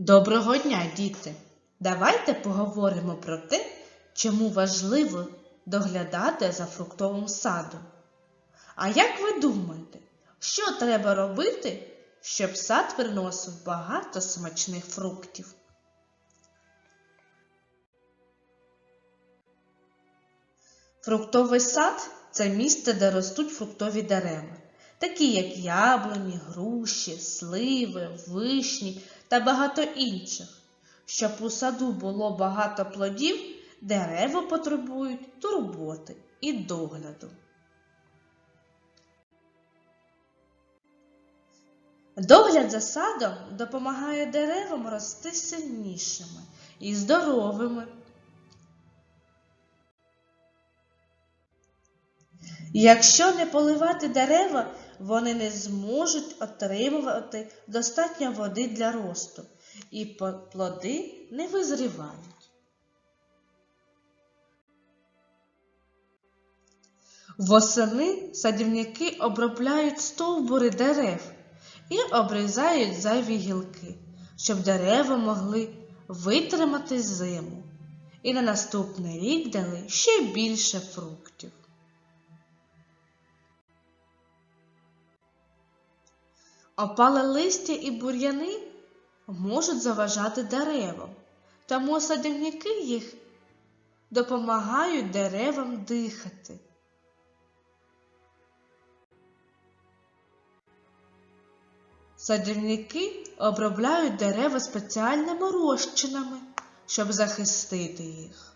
Доброго дня, діти! Давайте поговоримо про те, чому важливо доглядати за фруктовим садом. А як ви думаєте, що треба робити, щоб сад приносив багато смачних фруктів? Фруктовий сад це місце, де ростуть фруктові дерева, такі як яблуні, груші, сливи, вишні та багато інших. Щоб у саду було багато плодів, дерева потребують турботи і догляду. Догляд за садом допомагає деревам рости сильнішими і здоровими. Якщо не поливати дерева, вони не зможуть отримувати достатньо води для росту, і плоди не визрівають. Восени садівники обробляють стовбури дерев і обрізають зайві гілки, щоб дерева могли витримати зиму і на наступний рік дали ще більше фруктів. Опале листя і бур'яни можуть заважати деревам, тому садівники їх допомагають деревам дихати. Садівники обробляють дерева спеціальними розчинами, щоб захистити їх.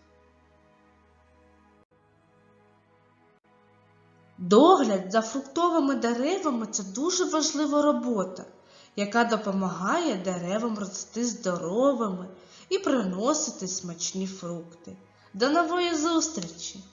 Догляд за фруктовими деревами це дуже важлива робота, яка допомагає деревам рости здоровими і приносити смачні фрукти. До нової зустрічі!